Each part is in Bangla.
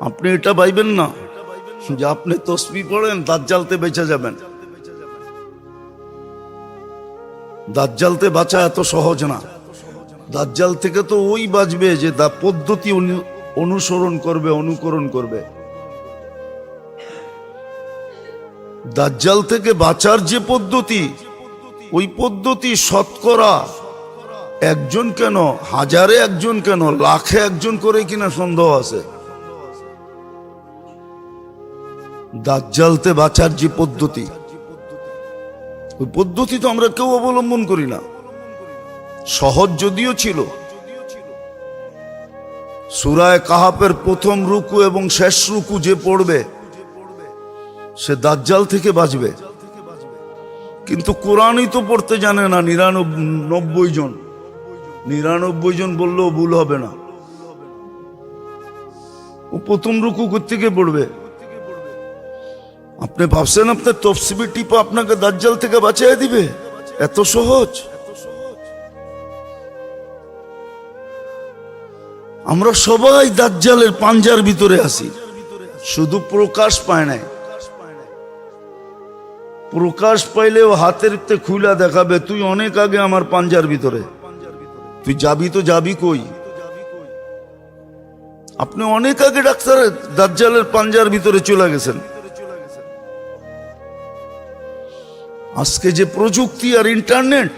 আপনি এটা পাইবেন না যে আপনি তসবি পড়েন দাঁত জ্বালতে বেঁচে যাবেন। দাঁত জ্বালতে বাঁচা এত সহজ না। দাজ্জাল থেকে তো ওই বাঁচবে যে দা পদ্ধতি অনু- অনুসরণ করবে, অনুকরণ করবে। দাজ্জাল থেকে বাঁচার যে পদ্ধতি, ওই পদ্ধতি শতকরা একজন কেন, হাজারে একজন কেন, লাখে একজন করে কিনা সন্দেহ আছে। দাজ্জালতে বাঁচার যে পদ্ধতি, ওই পদ্ধতি তো আমরা কেউ অবলম্বন করি না। সহজ যদিও ছিল। সুরায় কাহাপের প্রথম রুকু এবং শেষ রুকু যে পড়বে, সে দাজ্জাল থেকে বাঁচবে। কিন্তু কোরআনই তো পড়তে জানে না নিরানব্বই জন। নিরানব্বই জন বললেও ভুল হবে না। ও প্রথম রুকু করতে থেকে পড়বে? আপনি ভাবছেন আপনার তফসিবি টিপা আপনাকে দাজ্জাল থেকে বাঁচিয়ে দিবে? এত সহজ? আমরা সবাই দাজ্জালের পাঞ্জার ভিতরে আছি। শুধু প্রকাশ পায় নাই। প্রকাশ পাইলেও হাতের খুলা দেখাবে, তুই অনেক আগে আমার পাঞ্জার ভিতরে। তুই যাবি তো যাবি কই? আপনি অনেক আগে ডাক্তার দাজ্জালের পাঞ্জার ভিতরে চলে গেছেন। আজকে যে প্রযুক্তি আর ইন্টারনেট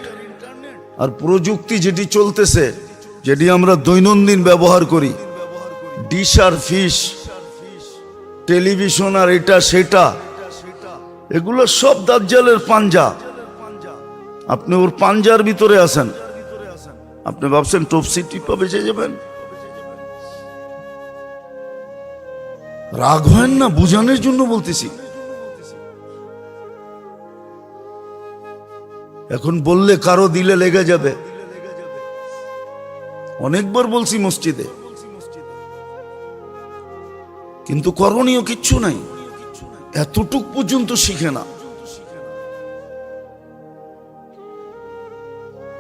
আর প্রযুক্তি যেটি চলতেছে, যেটি আমরা দৈনন্দিন ব্যবহার করি, ডিশ আর ফিশ, টেলিভিশন আর এটা সেটা, এগুলো সব দাজ্জালের পাঞ্জা। আপনি ওর পাঞ্জার ভিতরে আছেন। আপনি ভাবছেন টিপা বেঁচে যাবেন? রাগ হয় না? বুঝানোর জন্য বলতেছি। এখন বললে কারও দিলে লেগে যাবে। অনেকবার বলছি মসজিদে। কিন্তু করণীয় কিচ্ছু নাই। এতটুক পর্যন্ত শিখে না।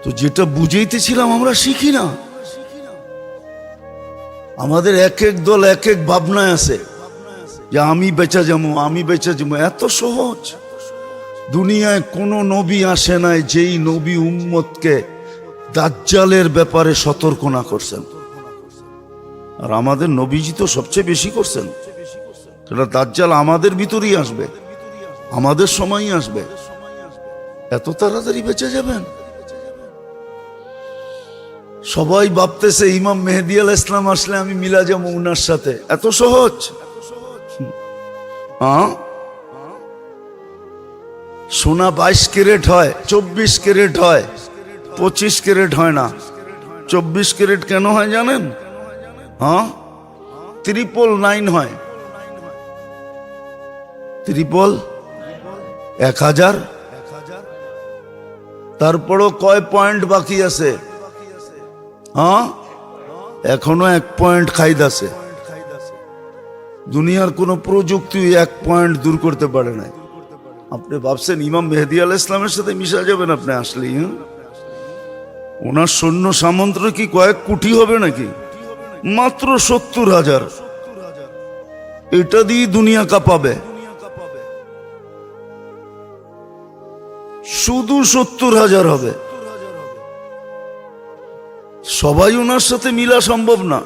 তো যেটা বুঝাইতেছিলাম আমরা শিখি না। আমাদের এক এক দল এক এক ভাবনায় আছে যে আমি বেচা যাব, আমি বেচা যাব, এত সহজ। দুনিয়ায় কোনো নবী আসে নাই যেই নবী উম্মতকে দাজ্জালের ব্যাপারে সতর্ক না করছেন। আর আমাদের নবীজি তো সবচেয়ে বেশি করছেন। সেটা দাজ্জাল আমাদের ভিতরেই আসবে, আমাদের সময়ই আসবে। এত তাড়াতাড়ি বেঁচে যাবেন? সবাই ভাবতেছে, ইমাম মেহেদি আল ইসলাম আসলে আমি মিলা যাব উনার সাথে। এত সহজ? হ্যাঁ সোনা বাইশ ক্যারেট হয়, চব্বিশ ক্যারেট হয়, পঁচিশ ক্যারেট হয় না। চব্বিশ ক্যারেট কেন হয় জানেন? হ্যাঁ? ত্রিপল নাইন হয়। ত্রিপল? এক হাজার? তারপরও কয় পয়েন্ট বাকি আছে? হ্যাঁ? এখনও এক পয়েন্ট খাইদ আছে। দুনিয়ার কোনো প্রযুক্তি এক পয়েন্ট দূর করতে পারে না আপনি ভাবছেন ইমাম মেহেদি আল ইসলামের সাথে মিশা যাবেন আপনি আসলেই হ্যাঁ? ওনার সৈন্য সামন্ত কি কয়েক কোটি হবে নাকি? মাত্র সত্তর হাজার। এটা দিয়ে দুনিয়া কাঁপাবে। শুধু সত্তর হাজার হবে। সবাই ওনার সাথে মিলা সম্ভব না।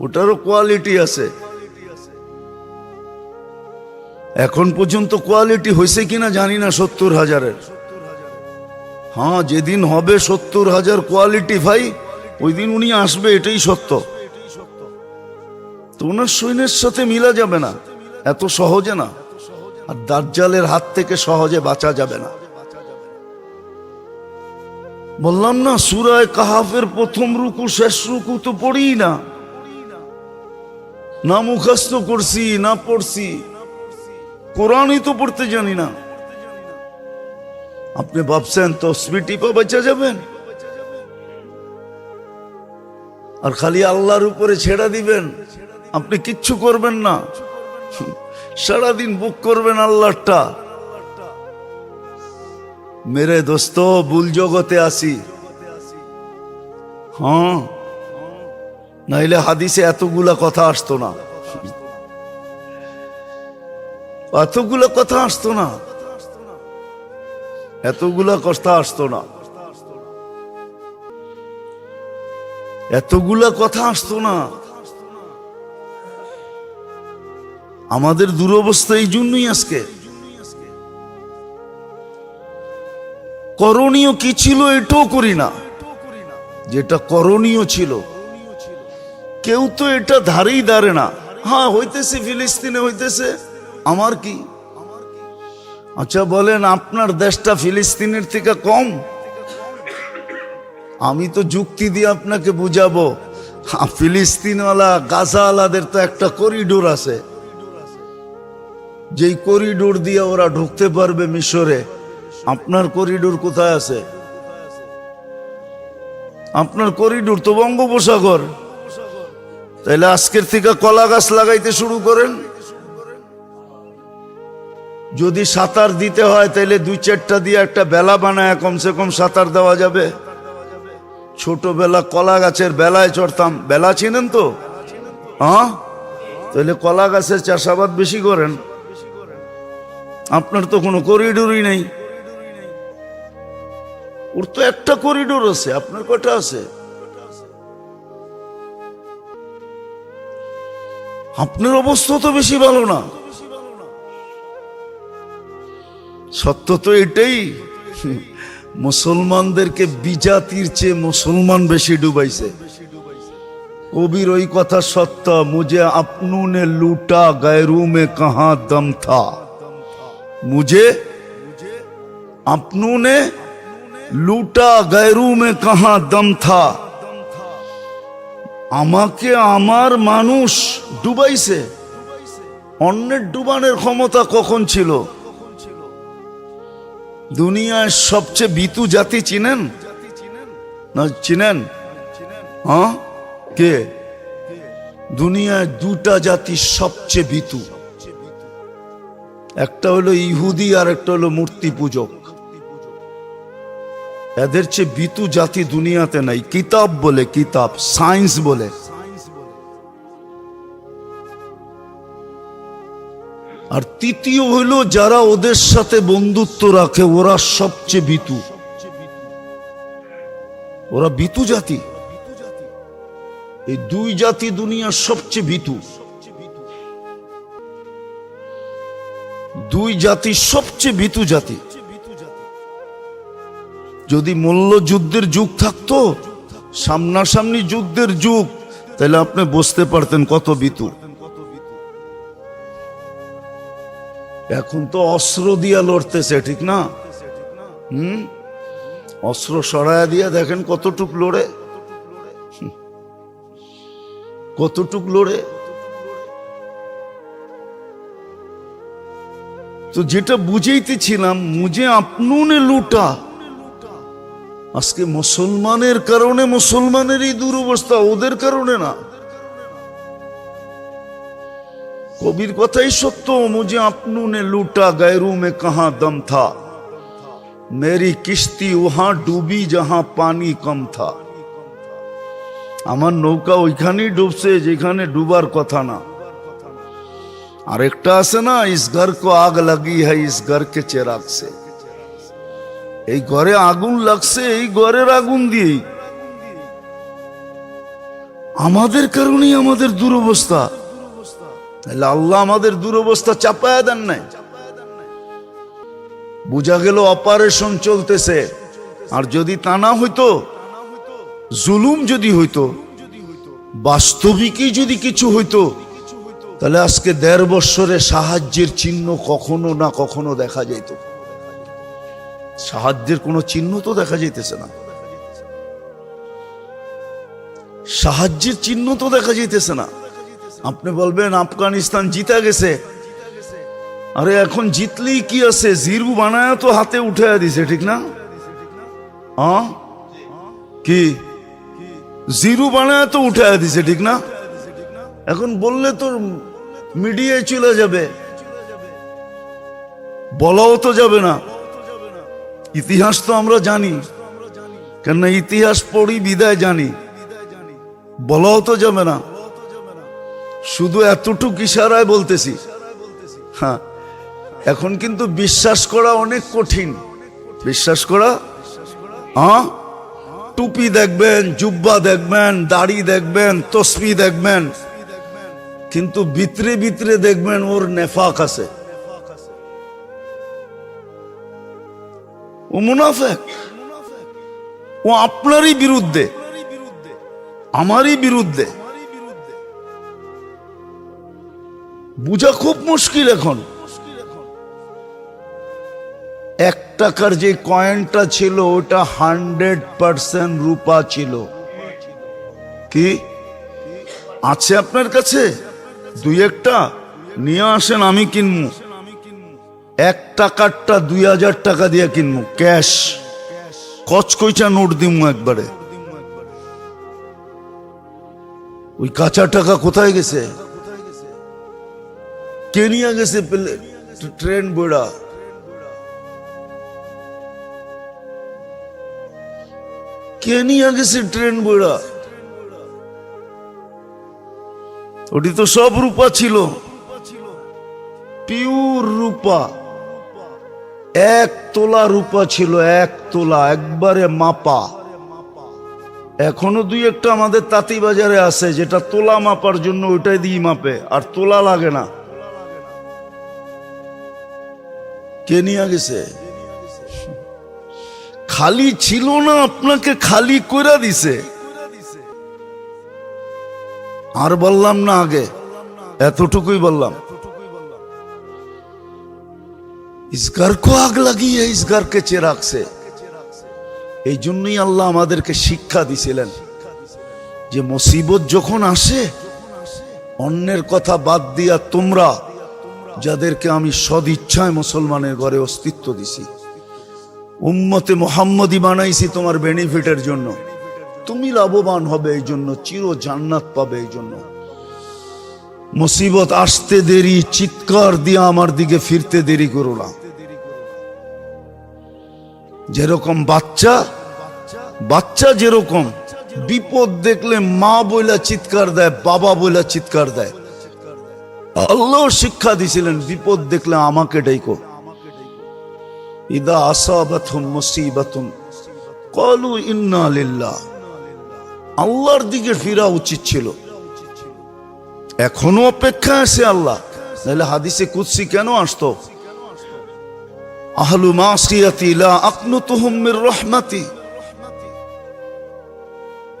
ওটারও কোয়ালিটি আছে। এখন পর্যন্ত কোয়ালিটি হয়েছে কিনা জানি না, সত্তর হাজারের। হ্যাঁ যেদিন হবে সত্তর হাজার কোয়ালিটি ভাই, ওই দিন উনি আসবে, এটাই সত্য। তো ওনার সৈন্যের সাথে মিলা যাবে না, এত সহজে না। আর দার্জালের হাত থেকে সহজে বাঁচা যাবে না। বললাম না, সুরায় কাহাফের প্রথম রুকু, শেষ রুকু তো পড়ি না। না মুখস্থ করছি, না পড়ছি। কোরআনই তো পড়তে জানি না। আপনি ভাবছেন তো টিপা বেঁচে যাবেন? আর খালি আল্লাহর উপরে ছেড়া দিবেন? আপনি কিচ্ছু করবেন না। সারাদিন বুক করবেন আল্লাহটা মেরে দোস্ত, ভুল জগতে আসি হ্যাঁ। নাইলে হাদিসে এতগুলা কথা আসতো না। এতগুলা কথা আসতো না। এতগুলা কথা আসতো না। এতগুলা কথা আসতো না। আমাদের দুরবস্থা এই জন্যই আজকে। করণীয় কি ছিল এটাও করি না। যেটা করণীয় ছিল। কেউ তো এটা ধারেই দাঁড়ে না। হ্যাঁ হইতেছে ফিলিস্তিনে হইতেছে। আমার কি? আচ্ছা বলেন, আপনার দেশটা ফিলিস্তিনের থেকে কম? আমি তো যুক্তি দিয়ে আপনাকে বুঝাবো। ফিলিস্তিনওয়ালা, গাজাওয়ালাদের তো একটা করিডোর আছে। যেই করিডোর দিয়ে ওরা ঢুকতে পারবে মিশরে, আপনার করিডোর কোথায় আছে? আপনার করিডোর তো বঙ্গোপসাগর। তাইলে আজকের থেকে কলা গাছ লাগাইতে শুরু করেন। যদি সাঁতার দিতে হয় তাহলে দুই চারটা দিয়ে একটা বেলা বানায় কমসে কম সাঁতার দেওয়া যাবে। ছোটবেলা কলা গাছের বেলায় চড়তাম। বেলা চিনেন তো? হ্যাঁ? তাহলে কলা গাছের চাষাবাদ বেশি করেন। আপনার তো কোনো করিডোরই নেই। ওর তো একটা করিডোর আছে, আপনার কটা আছে? আপনার অবস্থা তো বেশি ভালো না। সত্য তো এটাই। মুসলমানদেরকে বিজাতির চেয়ে মুসলমান বেশি ডুবাইছে। কবির ওই কথা সত্য মুঝে আপনুনে লুটা গায়রু মে কাহা দম থা। মুজে আপনুনে লুটা গায়রু মে কাহা দম থা। আমাকে আমার মানুষ ডুবাইছে। অন্যের ডুবানের ক্ষমতা কখন ছিল? দুনিয়ায় সবচেয়ে বিতু জাতি চিনেন? না, চিনেন? হ্যাঁ? কে? দুনিয়ায় দুটা জাতি সবচেয়ে বিতু একটা হলো ইহুদি আর একটা হলো মূর্তি পূজক। এদের চেয়ে বিতু জাতি দুনিয়াতে নাই। কিতাব বলে কিতাব, সায়েন্স বলে। আর তৃতীয় হইল যারা ওদের সাথে বন্ধুত্ব রাখে, ওরা সবচেয়ে বিতু ওরা বিতু জাতি। এই দুই জাতি দুনিয়ার সবচেয়ে বিতু দুই জাতি সবচেয়ে বিতু জাতি। যদি মল্ল যুদ্ধের যুগ থাকতো, সামনাসামনি যুদ্ধের যুগ, তাহলে আপনি বুঝতে পারতেন কত বিতু এখন তো অস্ত্র দিয়া লড়তেছে, ঠিক না? হুম? অস্ত্র সরায়া দিয়া দেখেন কতটুক লড়ে। কতটুক লড়ে। তো যেটা বুঝাইতেছিলাম মুঝে আপনুনে লুটা। আজকে মুসলমানের কারণে মুসলমানেরই দুরবস্থা, ওদের কারণে না। কবির কথাই সত্য, মুঝে আপনুনে লুটা গায়রু মে কাহা দম থা। মেরি কিস্তি উহা ডুবি যাহা পানি কম থা। আমার নৌকা ওইখানেই ডুবছে, যেখানে ডুবার কথা না। আর একটা আছে না, ইস ঘর কো আগ লাগি হ্যাঁ ইস ঘরকে চেরাগছে এই ঘরে আগুন লাগছে, এই ঘরের আগুন দিয়েই। আমাদের কারণেই আমাদের দুরবস্থা। তাহলে আল্লাহ আমাদের দুরবস্থা চাপায়া দেন নাই। বোঝা গেল অপারেশন চলতেছে। আর যদি তা না হইতো, জুলুম যদি হইতো, বাস্তবিকই যদি কিছু হইতো, তাহলে আজকে দেড় বৎসরে সাহায্যের চিহ্ন কখনো না কখনো দেখা যাইত। সাহায্যের কোনো চিহ্ন তো দেখা যাইতেছে না। সাহায্যের চিহ্ন তো দেখা যাইতেছে না। আপনি বলবেন, আফগানিস্তান জিতা গেছে। আরে এখন জিতলেই কি আছে? জিরু বানায় তো হাতে উঠে দিছে, ঠিক না? কি? জিরু বানায় তো উঠে দিছে, ঠিক না? এখন বললে তোর মিডিয়ায় চলে যাবে। বলাও তো যাবে না। ইতিহাস তো আমরা জানি। কেননা ইতিহাস পড়ি, বিদায় জানি। বলাও তো যাবে না। শুধু এতটুক ইশারায় বলতেছি। হ্যাঁ এখন কিন্তু বিশ্বাস করা অনেক কঠিন। বিশ্বাস করা? হ্যাঁ টুপি দেখবেন, জুব্বা দেখবেন, দাড়ি দেখবেন, তসবি দেখবেন। কিন্তু ভিতরে ভিতরে দেখবেন ওর নেফাক আছে। ও মুনাফেক। ও আপনারই বিরুদ্ধে। আমারই বিরুদ্ধে। বুঝা খুব মুশকিল এখন। এক টাকার যে কয়েনটা ছিল, ওটা হান্ড্রেড পার্সেন্ট রূপা ছিল। কি? আছে আপনার কাছে? দুই একটা? নিয়ে আসেন, আমি কিনবো। এক টাকারটা দুই হাজার টাকা দিয়ে কিনবো, ক্যাশ। কচকইচা নোট দিমু একবারে। ওই কাঁচা টাকা কোথায় গেছে? কে নিয়ে গেছে ট্রেন বইড়া কে নিয়ে গেছে ট্রেন বইড়া ওটি তো সব রূপা ছিল। পিওর রূপা। এক তোলা রূপা ছিল, এক তোলা, একবারে মাপা। এখনও দুই একটা আমাদের তাঁতি বাজারে আছে, যেটা তোলা মাপার জন্য ওইটাই দিয়ে মাপে, আর তোলা লাগে না। কে নিয়ে গেছে? খালি ছিল না, আপনাকে খালি করে দিছে। আর বললাম না আগে, এতটুকুই বললাম। ইস ঘর আগ লাগিয়ে ইস চে রাখছে। এই জন্যই আল্লাহ আমাদেরকে শিক্ষা দিছিলেন যে মুসিবত যখন আসে, অন্যের কথা বাদ দিয়া তোমরা যাদেরকে আমি সদিচ্ছায় মুসলমানের ঘরে অস্তিত্ব দিছি। উম্মতে মোহাম্মদী বানাইছি তোমার বেনিফিটের জন্য। তুমি লাভবান হবে এই জন্য, চির জান্নাত পাবে এই জন্য। মুসিবত আসতে দেরি, চিৎকার দিয়ে আমার দিকে ফিরতে দেরি করো না। যেরকম বাচ্চা বাচ্চা যেরকম, বিপদ দেখলে মা বইলা চিৎকার দেয়, বাবা বইলা চিৎকার দেয়। আল্লাহ শিক্ষা দিছিলেন বিপদ দেখলে আমাকে ডাইকো ইদা আসাবাতুম মুসিবাতুম কলু ইন্না লিল্লাহ। আল্লাহর দিকে ফিরা উচিত ছিল। এখনও অপেক্ষা আছে আল্লাহ। নাহলে হাদিসে কুৎসি কেন আসতো? আহলু মাসিয়াতি লা আকনুতুহুম মির রহমাতি।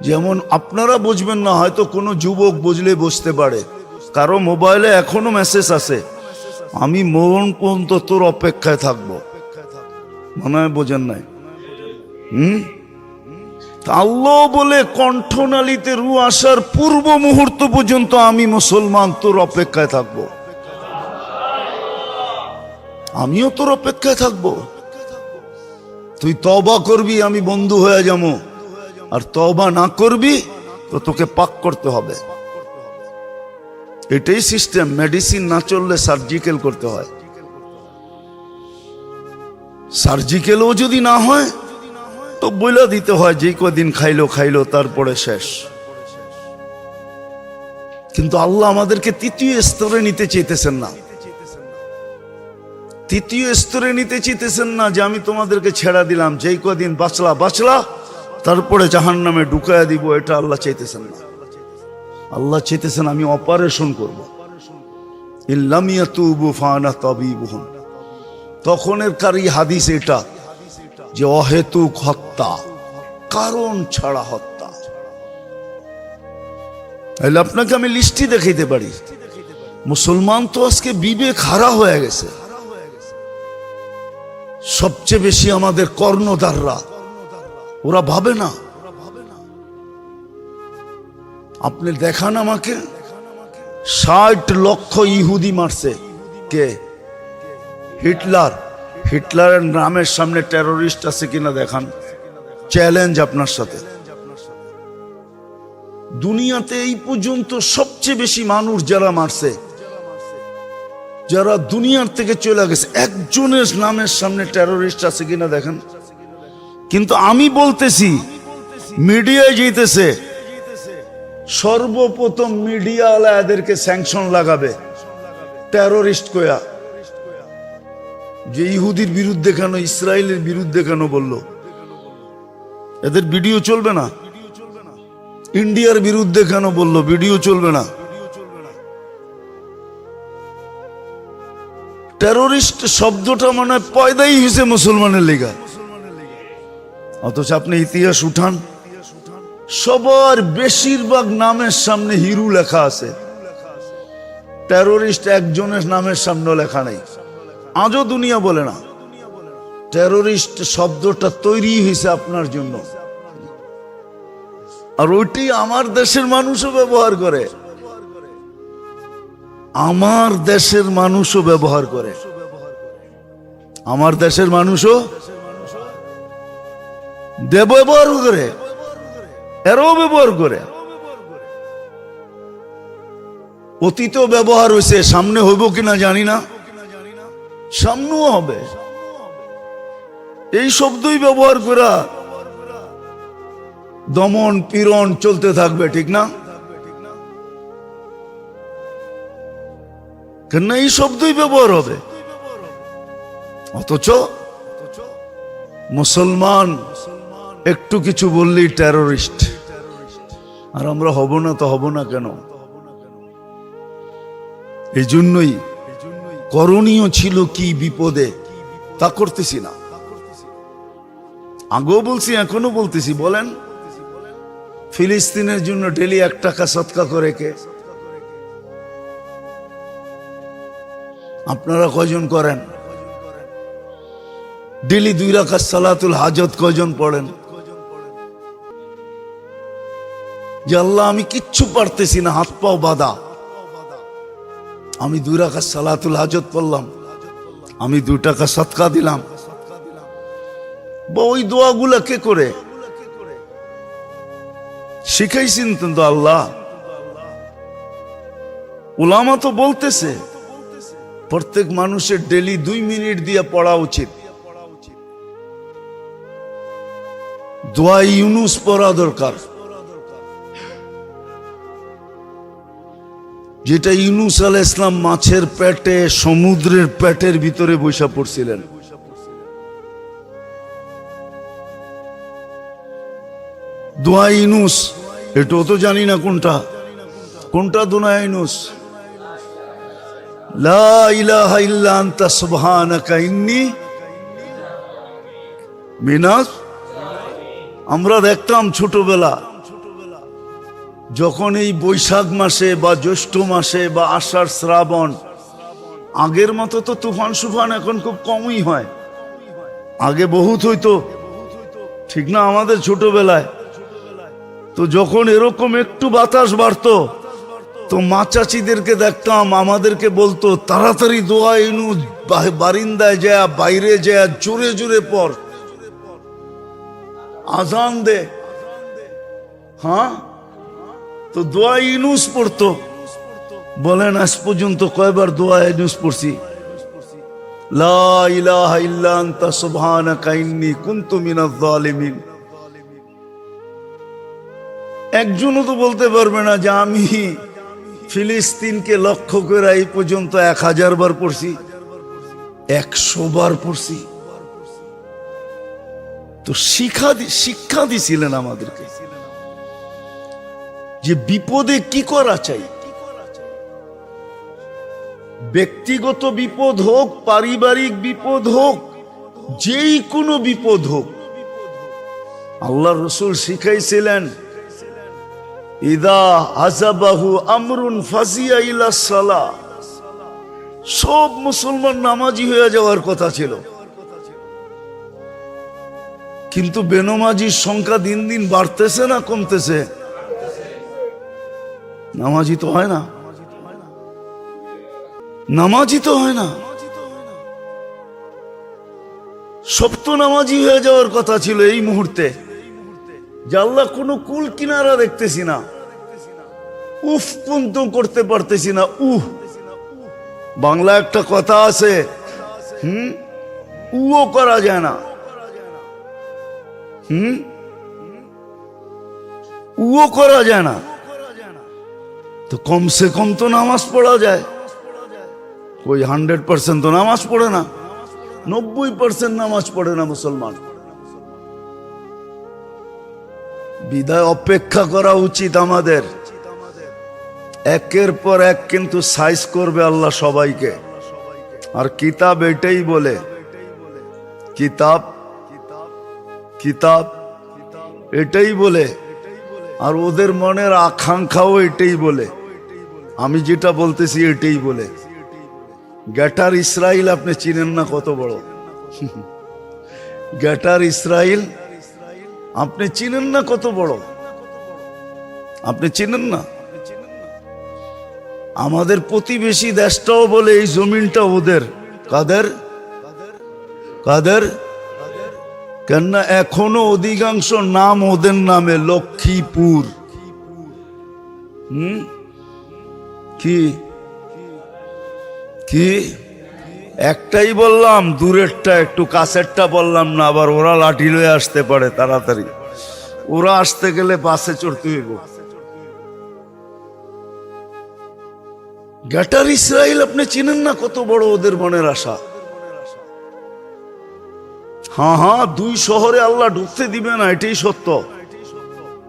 যেমন আপনারা বুঝবেন না, হয়তো কোনো যুবক বুঝলে বুঝতে পারে। কারও মোবাইলে এখনও মেসেজ আছে। আমি মরণ পর্যন্ত তোর অপেক্ষায় থাকব। মনে হয় বোঝেন নাই? হুম? আল্লাহ বলে কণ্ঠনালীতে রু আসার পূর্ব মুহূর্ত পর্যন্ত আমি মুসলমান তোর অপেক্ষায় থাকব। আমিও তোর অপেক্ষায় থাকব। তুই তবা করবি, আমি বন্ধু হয়ে যাব। আর তবা না করবি, তো তোকে পাক করতে হবে। এটাই সিস্টেম মেডিসিন না চললে সার্জিক্যাল করতে হয়। সার্জিক্যালও যদি না হয়, তো বইলা দিতে হয়, যে কদিন খাইলো খাইলো, তারপরে শেষ। কিন্তু আল্লাহ আমাদেরকে তৃতীয় স্তরে নিতে চাইতেছেন না। তৃতীয় স্তরে নিতে চাইতেছেন না যে আমি তোমাদেরকে ছেড়া দিলাম, যেই কদিন বাঁচলা বাঁচলা, তারপরে জাহান নামে ঢুকাইয়া দিব, এটা আল্লাহ চাইতেছেন না। আল্লাহ চেতেছেন আমি অপারেশন করব। ইল্লামিয়া তুবু ফানা তবিবুহুম। তখনের কারি হাদিস এটা যে অহেতুক হত্যা, কারণ ছাড়া হত্যা। তাহলে আপনাকে আমি লিস্টি দেখাইতে পারি। মুসলমান তো আজকে বিবেক হারা হয়ে গেছে। সবচেয়ে বেশি আমাদের কর্ণধাররা, ওরা ভাবে না। আপনি দেখান আমাকে। ষাট লক্ষ ইহুদি মারছে। কে? হিটলার। হিটলারের নামের সামনে টেরোরিস্ট আছে কিনা দেখান। চ্যালেঞ্জ আপনার সাথে। দুনিয়াতে এই পর্যন্ত সবচেয়ে বেশি মানুষ যারা মারছে, যারা দুনিয়ার থেকে চলে গেছে, একজনের নামের সামনে টেরোরিস্ট আছে কিনা দেখেন। কিন্তু আমি বলতেছি মিডিয়ায় যেতেছে। সর্বপ্রথম মিডিয়াওয়ালা এদেরকে স্যাংশন লাগাবে। টেরোরিস্ট কয়া। যে ইহুদির বিরুদ্ধে কেন, ইসরায়েলের বিরুদ্ধে কেন বলল? এদের ভিডিও চলবে না। ইন্ডিয়ার বিরুদ্ধে কেন বলল? ভিডিও চলবে না। টেরোরিস্ট শব্দটা মনে হয় পয়দাই হয়েছে মুসলমানের লেগা। অথচ আপনি ইতিহাস উঠান সবার বেশিরভাগ নামের সামনে হিরু লেখা আছে। টেরোরিস্ট একজনের নামের সামনে লেখা নেই। আজও দুনিয়া বলে না। টেরোরিস্ট শব্দটা তৈরি হয়েছে আপনার জন্য। আর ওইটি আমার দেশের মানুষও ব্যবহার করে। আমার দেশের মানুষও ব্যবহার করে। আমার দেশের মানুষও দেব ব্যবহার করে। এরাও ব্যবহার করে। অতীত ব্যবহার হয়েছে, সামনে হইব কিনা জানি না। সামনেও হবে। এই শব্দই ব্যবহার করা দমন, পীড়ন চলতে থাকবে, ঠিক না? কেন এই শব্দই ব্যবহার হবে। অথচ মুসলমান একটু কিছু বললেই টেরোরিস্ট আর আমরা হব না তো হব না কেন? এই জন্যই করণীয় ছিল কি বিপদে, তা করতেছি না। আগেও বলছি এখনও বলতেছি, বলেন। ফিলিস্তিনের জন্য ডেলি এক টাকা সৎকা করে কে? আপনারা কয়জন করেন? ডেলি দুই রাখা সালাতুল হাজত কয়জন পড়েন? আল্লাহ, আমি কিচ্ছু পারতেছি না, হাত পাও বাধা। আমি দুই রাখা সালাতুল হাজত পড়লাম। আমি দুই টাকা সৎকা দিলাম। বা ওই দোয়াগুলা কে করে? শিখাইছেন তো আল্লাহ। ওলামা তো বলতেছে, প্রত্যেক মানুষের ডেলি দুই মিনিট দিয়ে পড়া উচিত। দোয়া ইউনুস পড়া দরকার। যেটা ইউনুস আল ইসলাম মাছের পেটে, সমুদ্রের পেটের ভিতরে বৈশা পড়ছিলেন। দোয়া ইনুস এটাও তো জানি না কোনটা। কোনটা দোয়া ইনুস আমরা দেখতাম ছোটবেলা যখন এই বৈশাখ মাসে বা জ্যৈষ্ঠ মাসে বা আষাঢ় শ্রাবণ, আগের মতো তো তুফান সুফান এখন খুব কমই হয়। আগে বহুত হইতো, ঠিক না আমাদের ছোটবেলায়? তো যখন এরকম একটু বাতাস বাড়তো, তো মা চাচিদেরকে দেখতাম, আমাদেরকে বলতো, তাড়াতাড়ি দোয়া ইনু বারিন্দায় যা বাইরে যা জোরে জোরে পর আজান দে। হ্যাঁ? তো দোয়া ইনুস পড়তো। বলেন, আজ পর্যন্ত কয়বার দোয়া ইনুস পড়ছি? একজনও তো বলতে পারবে না যে আমি ফিলিস্তিনকে লক্ষ্য করে এই পর্যন্ত এক হাজার বার পড়ছি, একশো বার পড়ছি। তো শিক্ষা শিক্ষা দিছিলেন আমাদেরকে। যে বিপদে কি করা চাই? ব্যক্তিগত বিপদ হোক, পারিবারিক বিপদ হোক, যেই কোনো বিপদ হোক, আল্লাহ রসুল শিখাইছিলেন, ইদা আজাবাহু আমরুন ফাজিয়া ইলা সালা। সব মুসলমান নামাজি হয়ে যাওয়ার কথা ছিল। কিন্তু বেনমাজির সংখ্যা দিন দিন বাড়তেছে না, কমতেছে। নামাজি তো হয় না। নামাজি তো হয় না। সব তো নামাজি হয়ে যাওয়ার কথা ছিল এই মুহূর্তে। আল্লাহ কোনো কুল কিনারা দেখতেছি না। উফ, কিন্তু করতে পারতেছি না। উহ। বাংলা একটা কথা আছে, হুম? উও করা যায় না। হুম? উও করা যায় না। তো কমসে কম তো নামাজ পড়া যায়। ওই হান্ড্রেড পার্সেন্ট তো নামাজ পড়ে না। নব্বই পার্সেন্ট নামাজ পড়ে না মুসলমান। বিদায় অপেক্ষা করা উচিত আমাদের। একের পর এক কিন্তু সাইজ করবে আল্লাহ সবাইকে। আর কিতাব এটাই বলে। কিতাব কিতাব এটাই বলে। আর ওদের মনের আকাঙ্ক্ষাও এটাই বলে। আমি যেটা বলতেছি এটাই বলে। গ্যাটার ইসরাইল আপনি চিনেন না কত বড়। গ্যাটার ইসরাইল, আপনি চিনেন না কত বড়। আপনি চিনেন না? আমাদের প্রতিবেশী দেশটাও বলে এই জমিনটা ওদের। কাদের? কাদের? কেননা এখনও অধিকাংশ নাম ওদের নামে লক্ষ্মীপুর। হুম? কি? কি? একটাই বললাম, দূরেরটা একটু কাছেরটা বললাম না, আবার ওরা লাঠি লয়ে আসতে পারে তাড়াতাড়ি। ওরা আসতে গেলে বাসে চড়তে হইব। গ্যাটার ইসরায়েল আপনি চিনেন না কত বড় ওদের মনের আশা? হ্যাঁ হ্যাঁ দুই শহরে আল্লাহ ঢুকতে দিবে না, এটাই সত্য।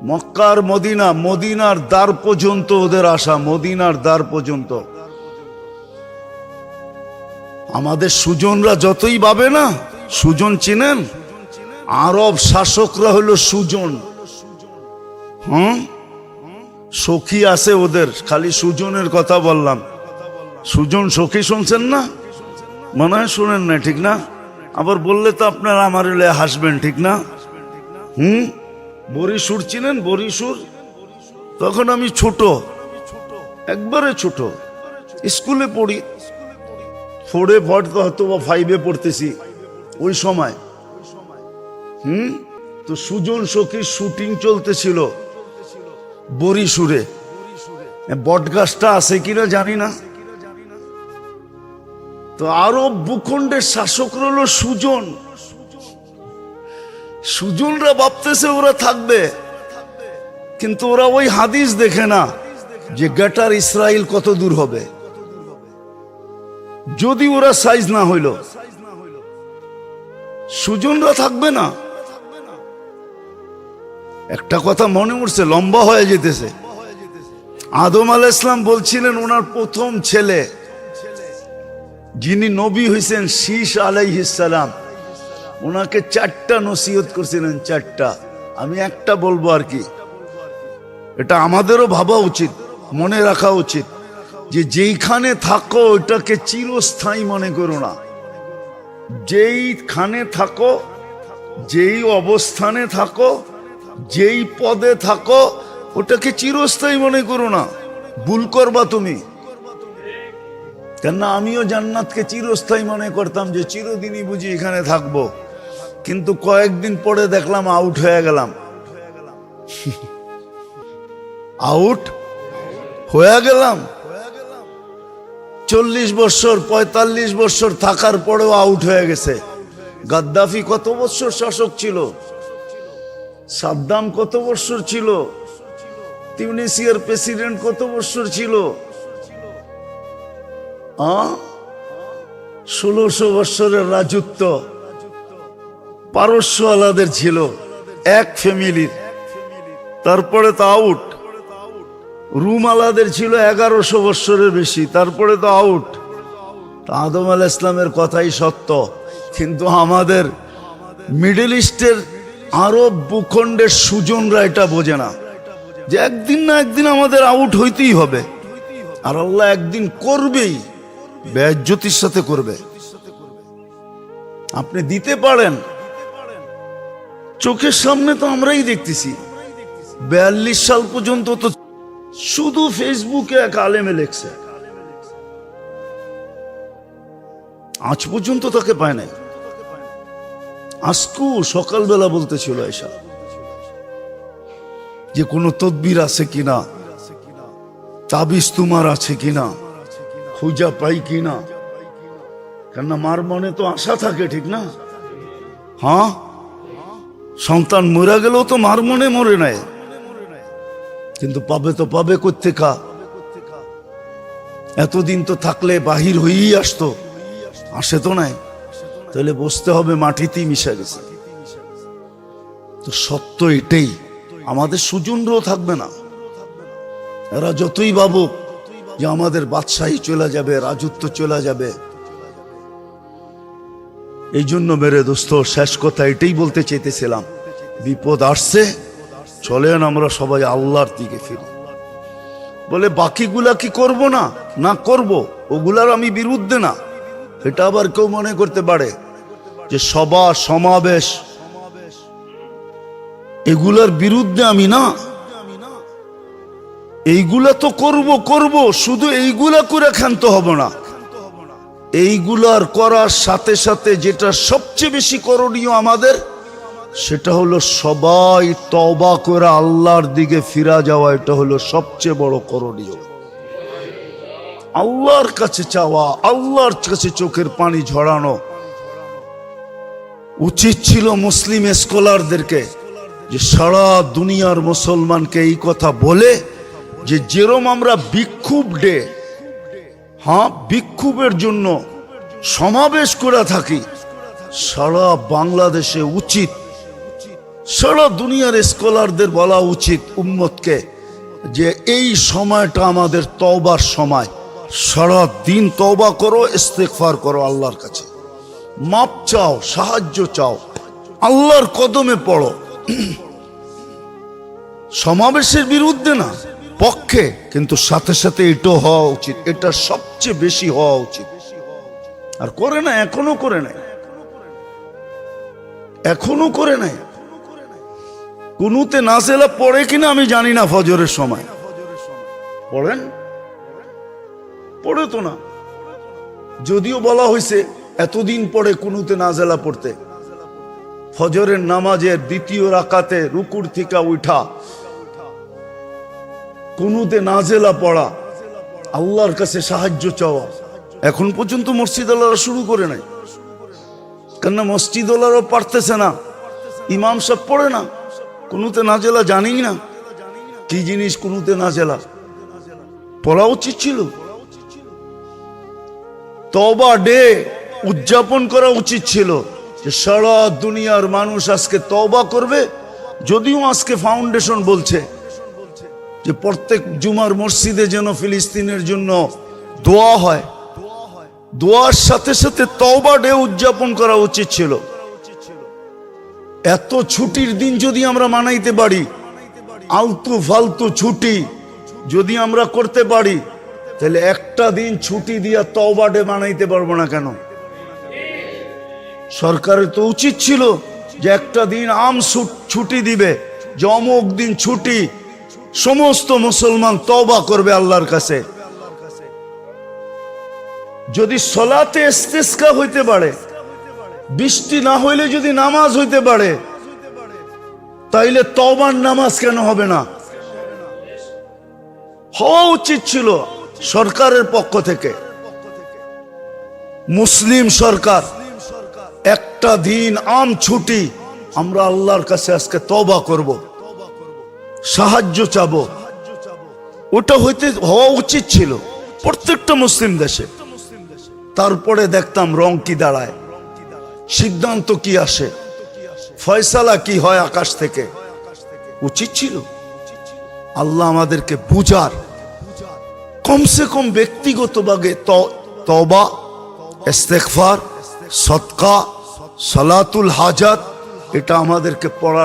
মক্কার মদিনা, মদিনার দ্বার পর্যন্ত ওদের আশা মদিনার দ্বার পর্যন্ত। আমাদের সুজনরা যতই পাবে না, সুজন চিনেন? আরব শাসকরা হলো সুজন। হুম? সখী আছে ওদের, খালি সুজনের কথা বললাম। সুজন সখী শুনছেন না? মনে হয় শুনেন না, ঠিক না? আবার বললে তো আপনার আমার হাসবেন, ঠিক না? হুম? বরিশুর চিনেন? বরিশুর তখন আমি ছোট। একবারে ছোট। স্কুলে পড়ি। ফোরে পড়তে হয়তো বা ফাইভে পড়তেছি। ওই সময়। হুম? তো সুজন সখীর শুটিং চলতেছিল বরিশুরে বটগাছটা আছে কিনা জানি না। তো আরব ভূখণ্ডের শাসক হলো সুজন। সুজনরা ভাবতেছে ওরা থাকবে, কিন্তু ওরা ওই হাদিস দেখে না যে গেটার ইসরায়েল কত দূর হবে। যদি ওরা সাইজ না হইল, সুজনরা থাকবে না। একটা কথা মনে উঠছে, লম্বা হয়ে যেতেছে। আদম আল ইসলাম বলছিলেন, ওনার প্রথম ছেলে, যিনি নবী হয়েছেন শীষ আলাইহিসালাম ওনাকে চারটা নসিহত করছিলেন, চারটা। আমি একটা বলব আর কি। এটা আমাদেরও ভাবা উচিত, মনে রাখা উচিত যে যেইখানে থাকো, ওইটাকে চিরস্থায়ী মনে করো না। যেইখানে থাকো, যেই অবস্থানে থাকো, যেই পদে থাকো, ওটাকে চিরস্থায়ী মনে করো না। ভুল করবা তুমি। কেননা আমিও জান্নাতকে চিরস্থায়ী মনে করতাম যে চিরদিনই বুঝি এখানে থাকব। কিন্তু কয়েকদিন পরে দেখলাম আউট হয়ে গেলাম। আউট হয়ে গেলাম। চল্লিশ বছর, পঁয়তাল্লিশ বছর থাকার পরেও আউট হয়ে গেছে। গাদ্দাফি কত বছর শাসক ছিল? সাদ্দাম কত বছর ছিল? তিউনিসিয়ার প্রেসিডেন্ট কত বছর ছিল? ষোলোশো বৎসরের রাজত্ব। পারস্য আলাদের ছিল এক ফ্যামিলির তারপরে তো আউট রুম আলাদের ছিল এগারোশো বৎসরের বেশি, তারপরে তো আউট আদম আল ইসলামের কথাই সত্য, কিন্তু আমাদের মিডল ইস্টের আরব ভূখণ্ডের সুজনরা এটা বোঝে না, যে একদিন না একদিন আমাদের আউট হইতেই হবে। আর আল্লাহ একদিন করবেই ব্যজ্যোতির সাথে করবে। আপনি দিতে পারেন চোখের সামনে তো আমরাই দেখতেছি। বিয়াল্লিশ সাল পর্যন্ত তো শুধু ফেসবুকে এক আলেমে লেখছে। আজ পর্যন্ত তাকে পায় নাই। আজকু সকালবেলা বলতেছিল এসা যে, কোনো তদবির আছে কিনা? তাবিজ তোমার আছে কিনা? খুঁজা পাই কিনা? কেননা মার মনে তো আশা থাকে, ঠিক না? হ্যাঁ? সন্তান মরে গেলেও তো মার মনে মরে নেয় কিন্তু পাবে তো পাবে করতে কোথেকা এতদিন তো থাকলে বাহির হয়েই আসতো। আসে তো নাই। তাহলে বসতে হবে, মাটিতেই মিশে গেছে। তো সত্য এটাই, আমাদের সুজনরাও থাকবে না। এরা যতই ভাবুক যে আমাদের বাদশাহী চলে যাবে, রাজত্ব চলে যাবে। এই জন্য মেরে দোস্ত, শেষ কথা এটাই বলতে চেয়েছিলাম বিপদ আসছে, চলেন আমরা সবাই আল্লাহর দিকে ফিরি। বলে, বাকিগুলা কি করব না? না করব, ওগুলার আমি বিরুদ্ধে না। এটা আবার কেউ মনে করতে পারে যে, সভা, সমাবেশ, এগুলার বিরুদ্ধে আমি না। এইগুলা তো করব করব, শুধু এইগুলা করে ক্ষান্ত হব না। এইগুলার করার সাথে সাথে যেটা সবচেয়ে বেশি করণীয় আমাদের, সেটা হলো সবাই তবা করে আল্লাহর দিকে ফিরা যাওয়া, এটা হলো সবচেয়ে বড় করণীয়। আল্লাহর কাছে চাওয়া, আল্লাহর কাছে চোখের পানি ঝরানো। উচিত ছিল মুসলিম স্কলারদেরকে যে সারা দুনিয়ার মুসলমানকে এই কথা বলে যে, যেরম আমরা বিক্ষোভ ডে হ্যাঁ বিক্ষোভের জন্য সমাবেশ করে থাকি। সারা বাংলাদেশে উচিত, সারা দুনিয়ার স্কলারদের বলা উচিত উম্মতকে যে এই সময়টা আমাদের তওবার সময়। সারা দিন তওবা করো, ইস্তেগফার করো আল্লাহর কাছে। মাপ চাও, সাহায্য চাও, আল্লাহর কদমে পড়ো। সমাবেশের বিরুদ্ধে না, পক্ষে, কিন্তু সাথে সাথে এটাও হওয়া উচিত। এটা সবচেয়ে বেশি হওয়া উচিত। আর করে না, এখনও করে নাই। এখনও করে নাই। কুনুতে নাজেলা পড়ে কিনা আমি জানি না ফজরের সময়। পড়েন? পড়ে তো না। যদিও বলা হয়েছে এতদিন পরে কুনুতে নাজেলা পড়তে। ফজরের নামাজের দ্বিতীয় রাকাতে রুকুর থেকে উঠা। কুনুতে নাজেলা পড়া। আল্লাহর কাছে সাহায্য চাওয়া। এখন পর্যন্ত মসজিদ শুরু করে নাই। কেননা মসজিদ পারতেছে না। ইমাম সব পড়ে না। কোনোতে না জেলা জানি না। কি জিনিস কোনোতে না জেলা পড়া উচিত ছিল। তবা ডে উদযাপন করা উচিত ছিল যে সারা দুনিয়ার মানুষ আজকে তবা করবে, যদিও আজকে ফাউন্ডেশন বলছে যে প্রত্যেক জুমার মসজিদে যেন ফিলিস্তিনের জন্য দোয়া হয়। দোয়ার সাথে সাথে তওবা ডে উদযাপন করা উচিত ছিল। এত ছুটির দিন যদি আমরা মানাইতে পারি, আলতু ফালতু ছুটি যদি আমরা করতে পারি, তাহলে একটা দিন ছুটি দিয়া তওবা ডে মানাইতে পারব না কেন? সরকারের তো উচিত ছিল যে একটা দিন আম ছুট- দিবে, যে দিন ছুটি সমস্ত মুসলমান তওবা করবে আল্লাহর কাছে। যদি সলাতে ইস্তেস্কা হইতে পারে, বৃষ্টি না হইলে যদি নামাজ হইতে পারে, তাইলে তবার নামাজ কেন হবে না? হওয়া উচিত ছিল সরকারের পক্ষ থেকে। মুসলিম সরকার, একটা দিন আম ছুটি, আমরা আল্লাহর কাছে আজকে তবা করব। সাহায্য চাবো। ওটা হইতে হওয়া উচিত ছিল প্রত্যেকটা মুসলিম দেশে। তারপরে দেখতাম রং কি দাঁড়ায়। সিদ্ধান্ত কি আসে? ফয়সালা কি হয় আকাশ থেকে? উচিত ছিল। আল্লাহ আমাদেরকে বুঝার। কমসে কম ব্যক্তিগতভাবে তবা ইস্তেগফার, সদকা, সালাতুল হাজাত, এটা আমাদেরকে পড়া